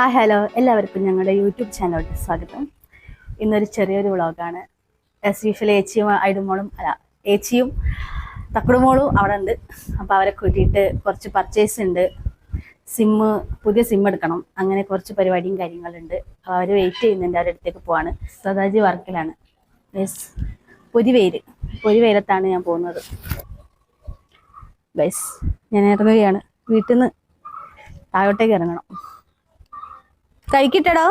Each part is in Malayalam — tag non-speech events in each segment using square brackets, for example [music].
ഹായ് ഹലോ എല്ലാവർക്കും ഞങ്ങളുടെ യൂട്യൂബ് ചാനലിലോട്ട് സ്വാഗതം. ഇന്നൊരു ചെറിയൊരു വ്ളോഗാണ്. എസ് യൂഷ്വൽ ഏച്ചിയും ഐഡുമോളും അല്ല ഏച്ചിയും തക്കുടുമോളും അവിടെ ഉണ്ട്. അപ്പോൾ അവരെ കൂട്ടിയിട്ട് കുറച്ച് പർച്ചേസ് ഉണ്ട്. സിമ്മ് പുതിയ സിം എടുക്കണം. അങ്ങനെ കുറച്ച് പരിപാടിയും കാര്യങ്ങളുണ്ട്. അപ്പോൾ അവർ വെയിറ്റ് ചെയ്യുന്നുണ്ട് അവരുടെ അടുത്തേക്ക് പോവാണ്. സദാജി വർക്കിലാണ്. യെസ് പൊരിവേര് പൊരിവേരത്താണ് ഞാൻ പോകുന്നത്. ബസ് ഞാൻ ഇറങ്ങുകയാണ്. വീട്ടിൽ നിന്ന് താഴോട്ടേക്ക് ഇറങ്ങണം. കഴിക്കട്ടടോ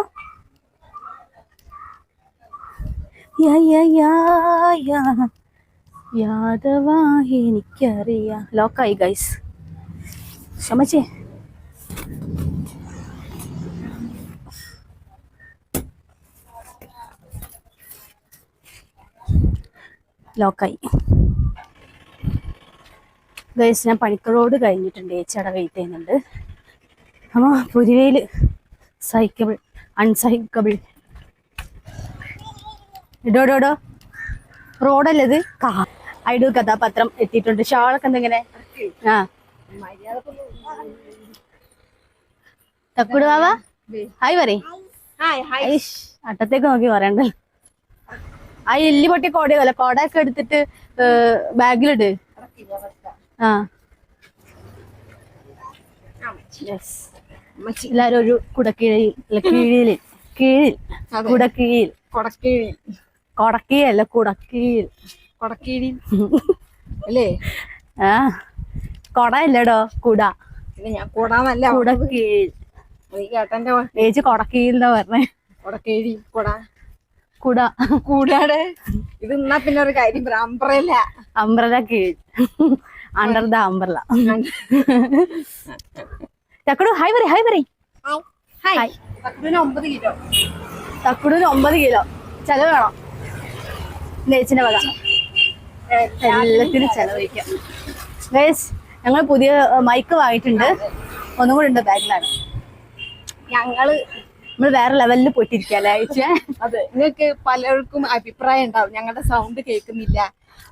എനിക്കറിയാം. ലോക്കായി ഗൈസ് ക്ഷമച്ചേ. ലോക്കായി ഗൈസ് ഞാൻ പണിക്കറോട് കഴിഞ്ഞിട്ടുണ്ട്. ഏച്ചയുടെ വെയിറ്റ് ചെയ്യുന്നുണ്ട് അപ്പോൾ പുരുവയിൽ സൈക്കബിൾ അൺസഹിക്കബിൾ ഇടോ ഇടോ ഇടോ. റോഡല്ലേ ഇത്? ഐഡു കഥാപാത്രം എത്തിയിട്ടുണ്ട്. ഷാളൊക്കെ എന്തെങ്ങനെ ആ. തക്കുടു ബാവ ഹായ് പറയ്. അട്ടത്തേക്ക് നോക്കി പറയണ്ട ആ എല്ലി പൊട്ടി കോടയല്ല? കോടയൊക്കെ എടുത്തിട്ട് ബാഗിലിട്. ആ. യെസ് എല്ലാരും ഒരു കുടക്കീഴിൽ അല്ല കീഴിൽ കീഴിൽ. കുടക്കീഴിൽ. കൊടക്കീഴിൽ. കൊടക്കീഴല്ല കുടക്കീഴിൽ. കൊടക്കീഴിൽ. അല്ലേ? ആ കൊടയല്ലടോ കുട. പിന്നെ ഞാൻ കൂടാന്നല്ല കുടക്കീഴിൽ. ചേച്ചി കൊടക്കീഴിൽ എന്താ പറഞ്ഞേ. കൊടക്കീഴി കുട. കുട. കൂടാടെ ഇത് എന്നാ പിന്നെ ഒരു കാര്യം പറയാം അമ്പ്രല്ല അംബ്രല കീഴിൽ. Under the umbrella Thakkudu hi പറ ഹായ് പറയ്. ഹായ് ഒമ്പത് കിലോ. തക്കുടിന് ഒമ്പത് കിലോ. ചെലവ് വേണം. നെയ്ച്ചിന്റെ വക. എല്ലാത്തിനും ചെലവഴിക്കാം ഗൈസ് ഞങ്ങൾ പുതിയ മൈക്ക് വാങ്ങിയിട്ടുണ്ട്. ഒന്നും കൂടെ ഉണ്ട് ബാഗിലാണ്. ഞങ്ങൾ നമ്മൾ വേറെ ലെവലിൽ പോയിട്ടിരിക്കല്ലേ അയച്ചേ? അതെ നിങ്ങൾക്ക് പലർക്കും അഭിപ്രായം ഉണ്ടാവും. ഞങ്ങളുടെ സൗണ്ട് കേൾക്കുന്നില്ല.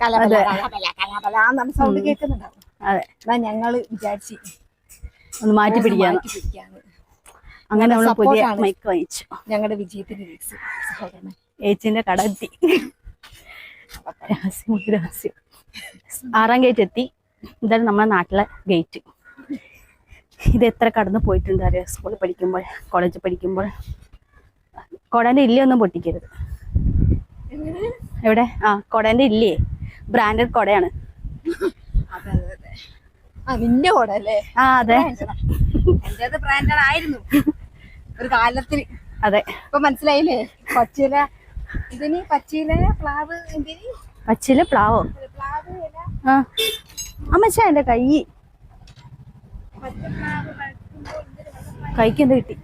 കലബല കലാപല കലബല സൗണ്ട് കേൾക്കുന്നുണ്ടാവും. അതെ. എന്നാ ഞങ്ങൾ വിചാരിച്ച് ഒന്ന് മാറ്റി പിടിക്കാൻ അങ്ങനെ നമ്മൾ പുതിയ. മൈക്ക് വാങ്ങിച്ചു. ഞങ്ങളുടെ വിജയത്തിന്റെ ഏച്ചിന്റെ കട എത്തി രഹസ്യം ഒരു രഹസ്യം. ആറാം ഗേറ്റ് എത്തി. ഇതാണ് നമ്മുടെ നാട്ടിലെ ഗേറ്റ് ഇത് എത്ര കടന്ന് പോയിട്ടുണ്ട് അറിയാം? സ്കൂളിൽ പഠിക്കുമ്പോൾ കോളേജിൽ പഠിക്കുമ്പോൾ. കൊടേന്റെ ഇല്ലയൊന്നും പൊട്ടിക്കരുത്. എവിടെ? ആ കൊടേന്റെ ഇല്ലേ ബ്രാൻഡഡ് കൊടയാണ്. നിന്റെ കൂടെ അല്ലേ? ആ അതെ. എന്റേത് ബ്രാൻഡഡ് ആയിരുന്നു. ഒരു കാലത്തിൽ. അതെ. ഇപ്പൊ മനസ്സിലായില്ലേ? പച്ചില ഇതിന് പച്ചില പ്ലാവ് എന്തിന് പച്ചില പ്ലാവോ? പ്ലാവ് ആ. അമ്മച്ചാ എന്റെ കൈ? കൈക്ക് എന്ത് കിട്ടി?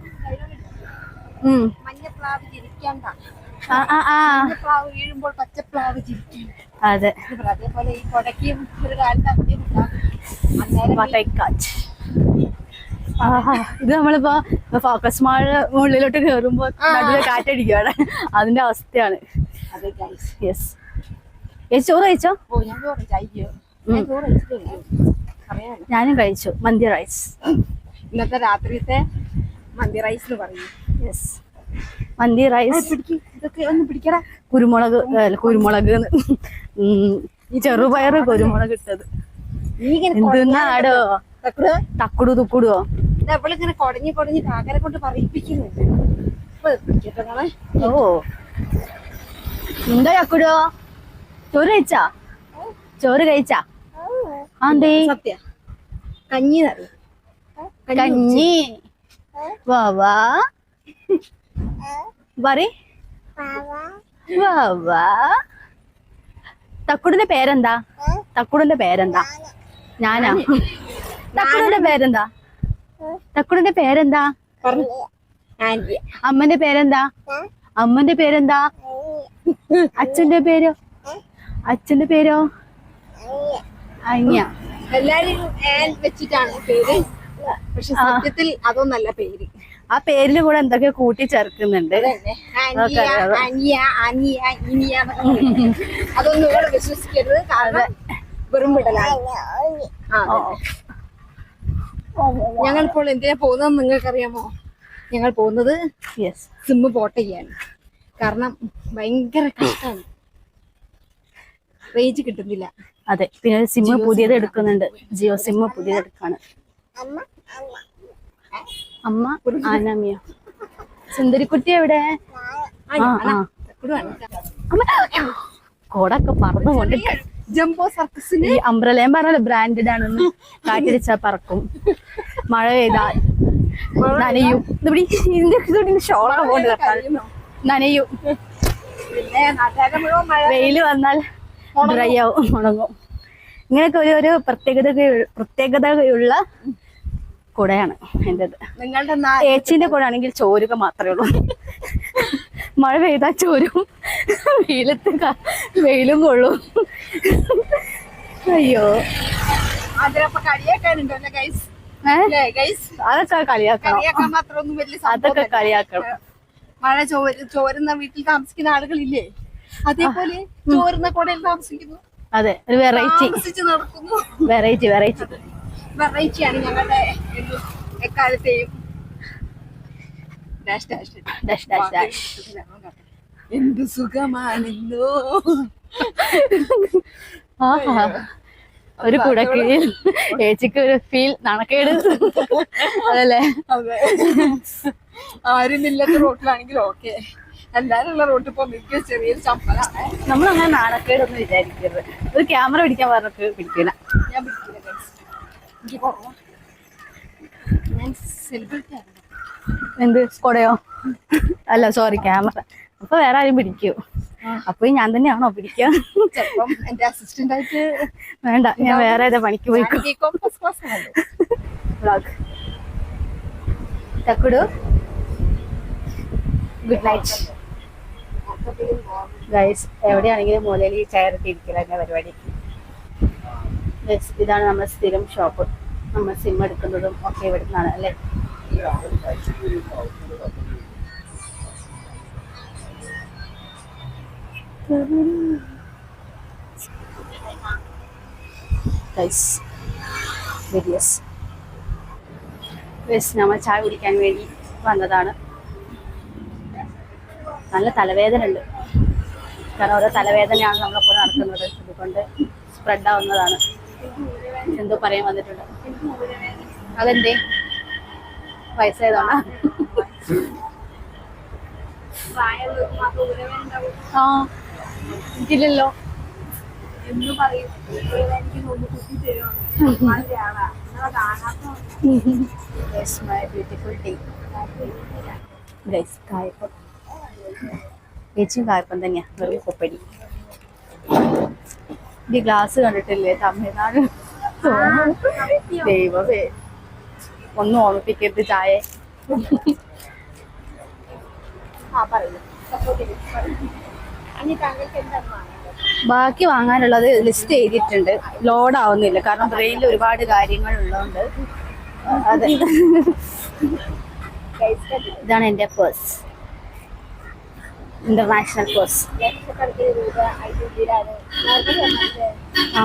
ചിരിക്കണ്ട. പ്ലാവ് വീഴുമ്പോൾ പച്ചപ്ലാവ് ചിരിക്കും. അതെ. അതേപോലെ ഈ കൊടക്കും ഒരു കാലത്ത് അധികം ഇത് നമ്മളിപ്പോ ഫോക്കസ് മാൾ ഉള്ളിലോട്ട് കേറുമ്പോ നല്ല കാറ്റടിക്കുകയാണ് അതിന്റെ അവസ്ഥയാണ്. യെസ് ചോറ് കഴിച്ചോ? ഞാനും കഴിച്ചു. മന്തി റൈസ്. ഇന്നത്തെ രാത്രിത്തെ മന്തി റൈസ് എന്ന് പറയും. യെസ് മന്തി റൈസ്. കുരുമുളക് കുരുമുളക് ചെറുപയർ കുരുമുളക് ഇട്ടത്. എന്തെന്നാടോ തക്കുടു? തുക്കുടോ ഇങ്ങനെ കൊടഞ്ഞ് കൊടഞ്ഞ് കാക്കരെ കൊണ്ട് മോളെ. ഓ. എന്താ തക്കുടോ? ചോറ് കഴിച്ചാ? ചോറ് കഴിച്ചാ? ആന്തേ സത്യ. കഞ്ഞി കഞ്ഞി വാവാ പറ വാ വാ. തക്കുടിന്റെ പേരെന്താ? തക്കുടിന്റെ പേരെന്താ? ഞാനാ? തക്കുടിന്റെ പേരെന്താ? തക്കുടിന്റെ പേരെന്താ? അമ്മന്റെ പേരെന്താ? അമ്മന്റെ പേരെന്താ? അച്ഛന്റെ പേരോ? അച്ഛന്റെ പേരോ? അന്യ. എല്ലാരും ആൻ വെച്ചിട്ടാണ് പേര്. പക്ഷെ സത്യത്തിൽ അതൊന്നല്ല പേര്. ആ പേരിന് കൂടെ എന്തൊക്കെ കൂട്ടി ചേർക്കുന്നുണ്ട്. അതൊന്നും വിശ്വസിക്കരുത്. കാരണം വെറും വിടലാണ് ഞങ്ങൾ ഇപ്പോൾ എന്തിനാ പോകുന്നത് നിങ്ങൾക്കറിയാമോ? ഞങ്ങൾ പോകുന്നത് യെസ് സിമ്മ് പോട്ട് ചെയ്യാണ് കാരണം ഭയങ്കര കഷ്ടമാണ് റേഞ്ച് കിട്ടുന്നില്ല. അതെ പിന്നെ സിമ്മ് പുതിയത് എടുക്കുന്നുണ്ട്. ജിയോ സിമ്മ് പുതിയത് എടുക്കാണ്. അമ്മ ആനമിയ സുന്ദരിക്കുട്ടി എവിടെ? അമ്മ കോടൊക്കെ പറന്നു കൊണ്ട് ജംബോ സർക്കസിന് ഈ അംബ്രലയം പറഞ്ഞല്ലോ ബ്രാൻഡഡ് ആണെന്ന്. കാറ്റടിച്ചാ പറക്കും. മഴ പെയ്താൽ നനയും. ഇവിടെ ഇതിന്റെ ഇതിന്റെ ഷോളൊക്കെ പോണ്ട് കേട്ടാൽ നനയും. വെയിൽ വന്നാൽ ഡ്രൈ ആവും ഉണങ്ങും. ഇങ്ങനെയൊക്കെ ഒരു ഒരു പ്രത്യേകത പ്രത്യേകതയുള്ള കുടയാണ് എന്റെത് നിങ്ങളുടെ ചേച്ചിന്റെ ഏച്ചിന്റെ കൂടെ ആണെങ്കിൽ ചോരുക മാത്രമേ ഉള്ളൂ. മഴ പെയ്താൽ ചോരും. വെയിലത്ത് വെയിലും കൊള്ളും. അയ്യോ. അതൊക്കെ കളിയാക്കണം. അതൊക്കെ. കളിയാക്കണം. മഴ ചോര് ചോരുന്ന വീട്ടിൽ താമസിക്കുന്ന ആളുകളില്ലേ? അതേപോലെ ചോരുന്ന കുടയിൽ താമസിക്കുന്നു. അതെ ഒരു വെറൈറ്റി നടക്കുന്നു. വെറൈറ്റി വെറൈറ്റി വെറൈറ്റിയാണ് ഞങ്ങളുടെ എക്കാലത്തെയും [laughs] എന്ത് സുഖമാണെന്നോ? [laughs] ഒരു കുടക്ക്. ഏച്ചിക്ക് ഒരു ഫീൽ നണക്കേട്. [laughs] അതല്ലേ? അതെ. ആരുമില്ലാത്ത റോട്ടിലാണെങ്കിൽ ഓക്കെ. എല്ലാരുള്ള റോട്ടിൽ ഇപ്പൊ മിക്ക ചെറിയൊരു ചമ്പലാണ് നമ്മൾ അങ്ങനെ നാണക്കേടൊന്നും വിചാരിക്കരുത്. ഒരു ക്യാമറ പിടിക്കാൻ പറഞ്ഞിട്ട് പിടിക്കില്ല ഞാൻ പിടിക്കില്ല ഞാൻ സെലിബ്രിറ്റി ആണ്. എന്ത്? കൊടയോ? അല്ല സോറി ക്യാമറ അപ്പൊ വേറെ ആരും പിടിക്കോ. അപ്പൊ ഞാൻ തന്നെയാണോ പിടിക്കുക? എന്റെ അസിസ്റ്റന്റ് ആയിട്ട് വേണ്ട ഞാൻ വേറെ ഏതാ പണിക്ക് പോയി തക്കുടു ഗുഡ് നൈറ്റ് ഗൈസ് എവിടെയാണെങ്കിലും മൂലയിൽ ഈ ചെയറിട്ട് ഇരിക്കില്ല എന്റെ പരിപാടി. ഗൈസ് ഇതാണ് നമ്മുടെ സ്ഥിരം ഷോപ്പ് നമ്മൾ സിം എടുക്കുന്നതും ഒക്കെ ഇവിടുന്നാണ് അല്ലേ? നമ്മൾ ചായ കുടിക്കാൻ വേണ്ടി വന്നതാണ്. നല്ല തലവേദന ഉണ്ട് കാരണം ഓരോ തലവേദനയാണ് നമ്മളെപ്പോഴും നടക്കുന്നത്. അതുകൊണ്ട് സ്പ്രെഡ് ആവുന്നതാണ്. എന്തോ പറയാൻ വന്നിട്ടുണ്ട്. അതെന്തേ? വയസ്സായതാണ് ആ. Guys, കായപ്പം. ചേച്ചിയും കായപ്പം തന്നെയാ. വെറും കൊപ്പടി. ഈ ഗ്ലാസ് കണ്ടിട്ടില്ലേ? തമിഴ്നാട്. ദൈവമേ. ഒന്നും ഓർമ്മിപ്പിക്കരുത് ചായ. ആ ബാക്കി വാങ്ങാനുള്ളത് ലിസ്റ്റ് ചെയ്തിട്ടുണ്ട് ലോഡ് ആവുന്നില്ല കാരണം ബ്രെയിനിൽ ഒരുപാട് കാര്യങ്ങൾ ഉള്ളതുകൊണ്ട് അതെ. ഇതാണ് എന്റെ പേഴ്സ് ഇന്റർനാഷണൽ പേഴ്സ് ആ.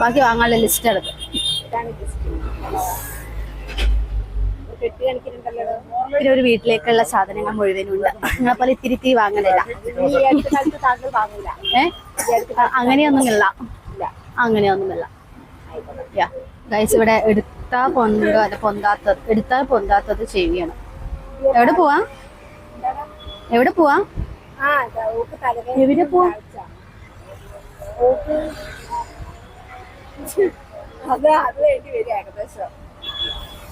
ബാക്കി വാങ്ങാനുള്ള ലിസ്റ്റ് എടുക്കും. പിന്നെ ഒരു വീട്ടിലേക്കുള്ള സാധനങ്ങൾ മുഴുവനുണ്ട്. നിങ്ങളെ പോലെ ഇത്തിരി ഇത്തിരി വാങ്ങലില്ല ഏ? അങ്ങനെയൊന്നുമില്ല. അങ്ങനെയൊന്നുമില്ല. ഗൈസ് ഇവിടെ എടുത്താ പൊന്ത അല്ല പൊന്താത്തത് എടുത്താൽ പൊന്താത്തത് ചെയ്യുകയാണ് എവിടെ പോവാ? എവിടെ പോവാ? എവിടെ പോവാ? അത് അത് വേണ്ടി വരും ഏകദേശം.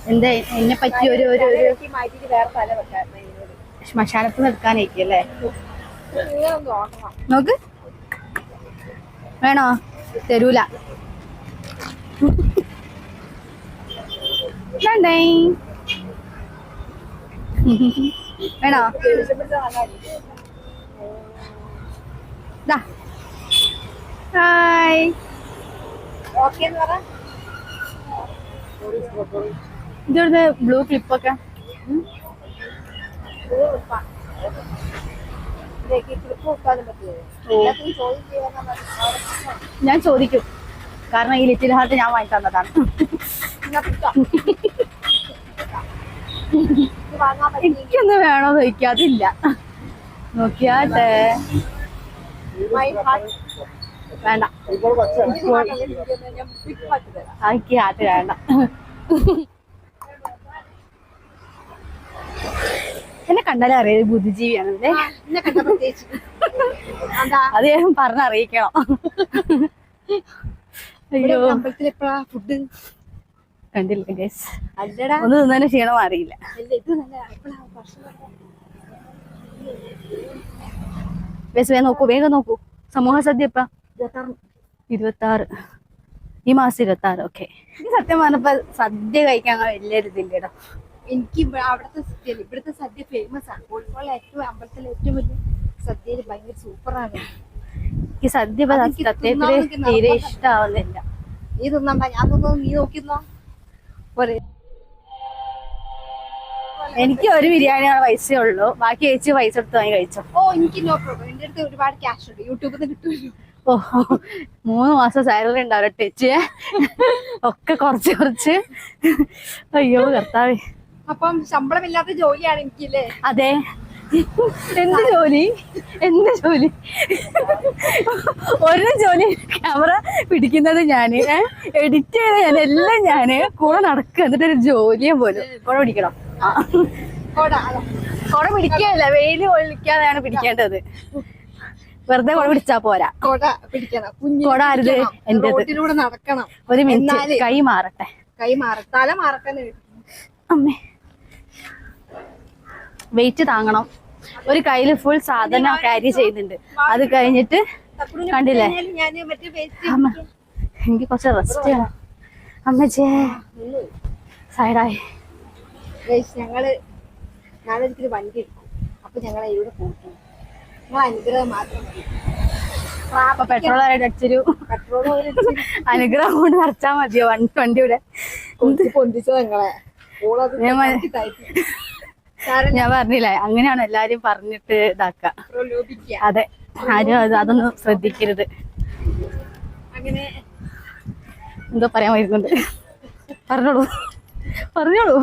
എന്താ എന്നെ പറ്റി ഒരു ഒരു ഒരു മാറ്റിയിട്ട് വേറെ തല വെക്കാൻ ഇതിനോട് ശ്മശാനത്തിന് എടുക്കാനായിരിക്കും അല്ലേ? നോക്കണം നോക്ക്. വേണോ? തരൂല. വേണോ? ഹായ്. ഓക്കെ എന്ന് പറ. ഇതെവിടുന്ന്? ബ്ലൂ ക്ലിപ്പൊക്കെ ഞാൻ ചോദിക്കും. കാരണം ഈ ലിറ്റിൽ ഹാർട്ട് ഞാൻ വാങ്ങി തന്നതാണ്. എനിക്കൊന്നും വേണോ നോക്കിയാതില്ല നോക്കിയാട്ടെ. വേണ്ട. ബിഗ് ഹാർട്ട് വേണ്ട. എന്നെ കണ്ടാലേ അറിയാം ബുദ്ധിജീവിയാണ്. അല്ലേ അത്. ഞാൻ പറഞ്ഞറിയിക്കണം. അയ്യോ. അമ്പലത്തിൽ എപ്പോഴാ ഫുഡ് കണ്ടില്ല ഗൈസ് അല്ലടാ. ഒന്ന് തിന്നതിന് ക്ഷീണം അറിയില്ല എപ്പോഴാ ഗൈസ് വേഗം നോക്കൂ വേഗം നോക്കൂ. സമൂഹ സദ്യ എപ്പാ ഇരുപത്താറ്. ഈ മാസം ഇരുപത്തി ആറ് ഓക്കെ ഈ സത്യം പറഞ്ഞപ്പോ സദ്യ കഴിക്കാൻ വലിയ ഇതില്ലടോ എനിക്ക് ഇവ- അവിടുത്തെ സദ്യ ഇവിടുത്തെ സദ്യ ഫേമസ് ആണ്. കോഴിക്കോട് ഏറ്റവും അമ്പലത്തിലെ ഏറ്റവും വലിയ സദ്യയിൽ ഭയങ്കര സൂപ്പറാണ് ഈ സദ്യ സത്യത്തിൽ തീരെ ഇഷ്ടാവുന്നില്ല. നീ തിന്നണ്ട. ഞാൻ തിന്നത് നീ നോക്കിന്നോ പോലെ എനിക്ക് ഒരു ബിരിയാണിയാണ് പൈസ ഉള്ളൂ. ബാക്കി ചേച്ചി പൈസ എടുത്ത് വാങ്ങി കഴിച്ചോ? ഓ എനിക്ക് നോ പ്രോബ്ലം എന്റെ അടുത്ത് ഒരുപാട് ക്യാഷ് ഉണ്ട്. യൂട്യൂബിൽ നിന്ന് കിട്ടുമല്ലോ. ഓ മൂന്ന് മാസം സാലറി ഉണ്ടാവും ടച്ച് ഒക്കെ കുറച്ച് കുറച്ച്. അയ്യോ കർത്താവേ. അപ്പം ശമ്പളമില്ലാത്ത ജോലിയാണ് എനിക്കില്ലേ? അതെ. എന്ത് ജോലി? എന്ത് ജോലി? ഒരു ജോലി ക്യാമറ പിടിക്കുന്നത് ഞാൻ. എഡിറ്റ് ചെയ്ത ഞാൻ എല്ലാം ഞാൻ. കൂടെ നടക്കുക എന്നിട്ട് ഒരു ജോലിയെ പോലും. കുട പിടിക്കണം. കുട പിടിക്കുകയല്ല വെയിൽ കൊള്ളിക്കാതെയാണ് പിടിക്കേണ്ടത്. വെറുതെ കൊട പിടിച്ചാ പോരാ. കൊട പിടിക്കണം. എന്റെ കൊട? പിടിക്കണം. എന്റേത്. നടക്കണം. ഒരു മിനിറ്റ്. കൈ മാറട്ടെ. കൈ മാറ തല മാറക്കാൻ അമ്മേ. വെയിറ്റ് താങ്ങണം. ഒരു കയ്യിൽ ഫുൾ സാധനം ക്യാരി ചെയ്യുന്നുണ്ട്. അത് കഴിഞ്ഞിട്ട് കണ്ടില്ലേ? അമ്മ. എനിക്ക് കുറച്ച് റെസ്റ്റ് ചെയ്യണം അമ്മച്ചേ. സൈഡായി ഞങ്ങൾ ഞാനൊരിക്കലും വണ്ടി എടുക്കും. അപ്പൊ ഞങ്ങൾ ഇവിടെ നിങ്ങൾ അനുഗ്രഹം മാത്രം. മതി അപ്പൊ പെട്രോൾ അടിച്ചൊരു? പെട്രോൾ അനുഗ്രഹം കൊണ്ട് നിറച്ചാ മതിയോ? വൺ വണ്ടിയുടെ പൊന്തിച്ചത് നിങ്ങളെ ഞാൻ പറഞ്ഞില്ലേ അങ്ങനെയാണ് എല്ലാരും പറഞ്ഞിട്ട് ഇതാക്ക. അതെ ആരും അതൊന്നും ശ്രദ്ധിക്കരുത്. അങ്ങനെ എന്തോ പറയാൻ വരുന്നുണ്ട്. പറഞ്ഞോളൂ. പറഞ്ഞോളൂ.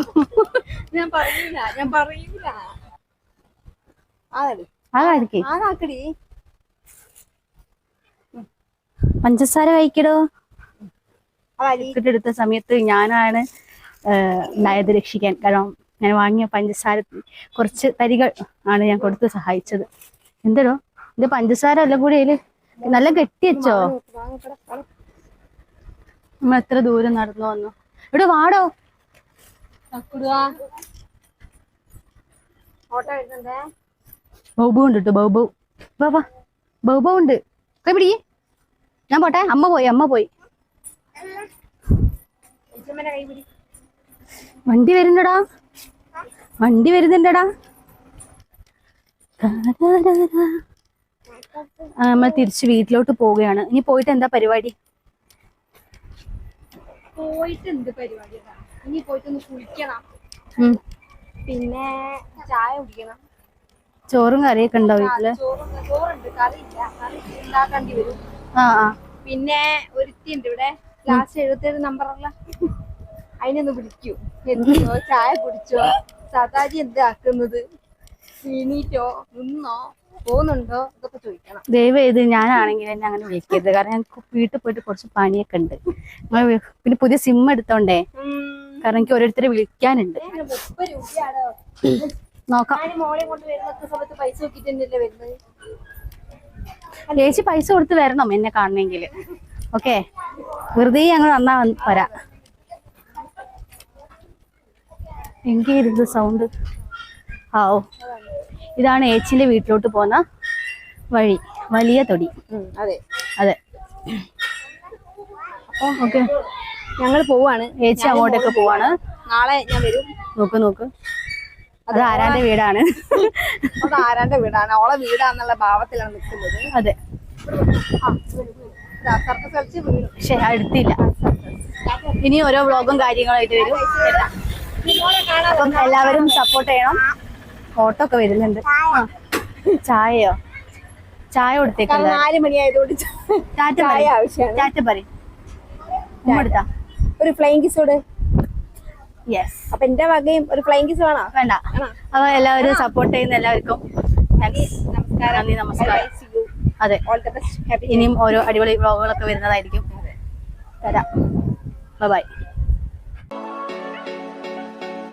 ഞാൻ പറയൂല ഞാൻ പറയൂല. ആടി ആടാക്കടി പഞ്ചസാര കഴിക്കടോ? എടുത്ത സമയത്ത് ഞാനാണ് ഉണ്ടായത് രക്ഷിക്കാൻ. കാരണം ഞാൻ വാങ്ങിയ പഞ്ചസാര കുറച്ച് തരികൾ ആണ് ഞാൻ കൊടുത്ത് സഹായിച്ചത്. എന്തടോ? ഇത് പഞ്ചസാര എല്ലാം കൂടി അതിൽ? നല്ല കെട്ടി വെച്ചോ? നമ്മൾ എത്ര ദൂരം നടന്നു വന്നു. ഇവിടെ വാടോ. ഓട്ടോ വരുന്നുണ്ടേ. ബൗബു ഉണ്ട് കേട്ടോ ബൗബു. വാ വാ. ബൗബു ഉണ്ട് കൈ പിടി ഞാൻ പോട്ടെ. അമ്മ പോയി അമ്മ പോയി. വണ്ടി വരുന്നടാ വണ്ടി വരുന്നുണ്ടടാ. നമ്മൾ തിരിച്ച് വീട്ടിലോട്ട് പോവുകയാണ്. ഇനി പോയിട്ട് എന്താ പരിപാടി? പോയിട്ട് എന്ത് പരിപാടി ഇനി പോയിട്ടൊന്ന് കുളിക്കണം. പിന്നെ ചായ കുടിക്കണം. ചോറും കറിയൊക്കെ ഉണ്ടോ വീട്ടിൽ? ആ ആ. പിന്നെ ഒരുത്തി ഉണ്ട് ഇവിടെ. ലാസ്റ്റ് എഴുപത്തേഴ് നമ്പറുള്ള. അതിനൊന്ന് വിളിക്കൂ. എന്തിനോ ചായ കുടിച്ചോ? സദാജി എന്താക്കുന്നത് എണീറ്റോ? നിന്നോ? പോകുന്നുണ്ടോ? ഇതൊക്കെ ചോദിക്കണം. ദയവ് ഇത് ഞാനാണെങ്കിൽ എന്നെ അങ്ങനെ വിളിക്കരുത്. കാരണം ഞങ്ങൾക്ക് വീട്ടിൽ പോയിട്ട് കുറച്ച് പണിയൊക്കെ ഉണ്ട്. പിന്നെ പുതിയ സിം എടുത്തോണ്ടേ. കാരണം എനിക്ക് ഓരോരുത്തരെ വിളിക്കാനുണ്ട്. ഇതിന് മുപ്പത് രൂപയാണോ നോക്കാം. ചേച്ചി പൈസ കൊടുത്ത് വരണം എന്നെ കാണണമെങ്കിൽ ഓക്കെ. വെറുതെ ഞങ്ങൾ നന്നാ വരാ വരാം എങ്കിരുത് സൗണ്ട്. ആവോ ഇതാണ് ഏച്ചിന്റെ വീട്ടിലോട്ട് പോന്ന വഴി. വലിയ തൊടി. അതെ. അതെ. ഓക്കെ. ഞങ്ങൾ പോവാണ്. ഏച്ചി അങ്ങോട്ടേക്ക് പോവാണ്. നാളെ ഞാൻ വരും. നോക്ക് നോക്ക്. അത് ആരാന്റെ വീടാണ്? അത് ആരാന്റെ വീടാണ്? ഓളെ വീടാന്നുള്ള ഭാവത്തിലാണ് നിൽക്കുന്നത് അതെ. പക്ഷെ അടുത്തില്ല ഇനി ഓരോ വ്ളോഗും കാര്യങ്ങളായിട്ട് വരും. അപ്പം എല്ലാവരും സപ്പോർട്ട് ചെയ്യണം. ഓട്ടോ ഒക്കെ വരുന്നുണ്ട്. ചായയോ? ചായ കൊടുത്തേക്കാം നാല് മണിയായതുകൊണ്ട് ചായ പറയ്. ആവശ്യമാണ്. ടാറ്റ പറ ഉമ്മ എടുത്താ. ഒരു ഫ്ലൈങ് കിസോട് അപ്പൊ എന്റെ വകയും ഒരു ഫ്ലൈങ് കിസ് വേണോ? വേണ്ട? അപ്പൊ എല്ലാവരും സപ്പോർട്ട് ചെയ്യുന്ന എല്ലാവർക്കും നന്ദി, നമസ്കാരം. അതെ. ഇനിയും ഓരോ അടിപൊളി വ്ളോഗുകളൊക്കെ വരുന്നതായിരിക്കും. തരാം. ബൈ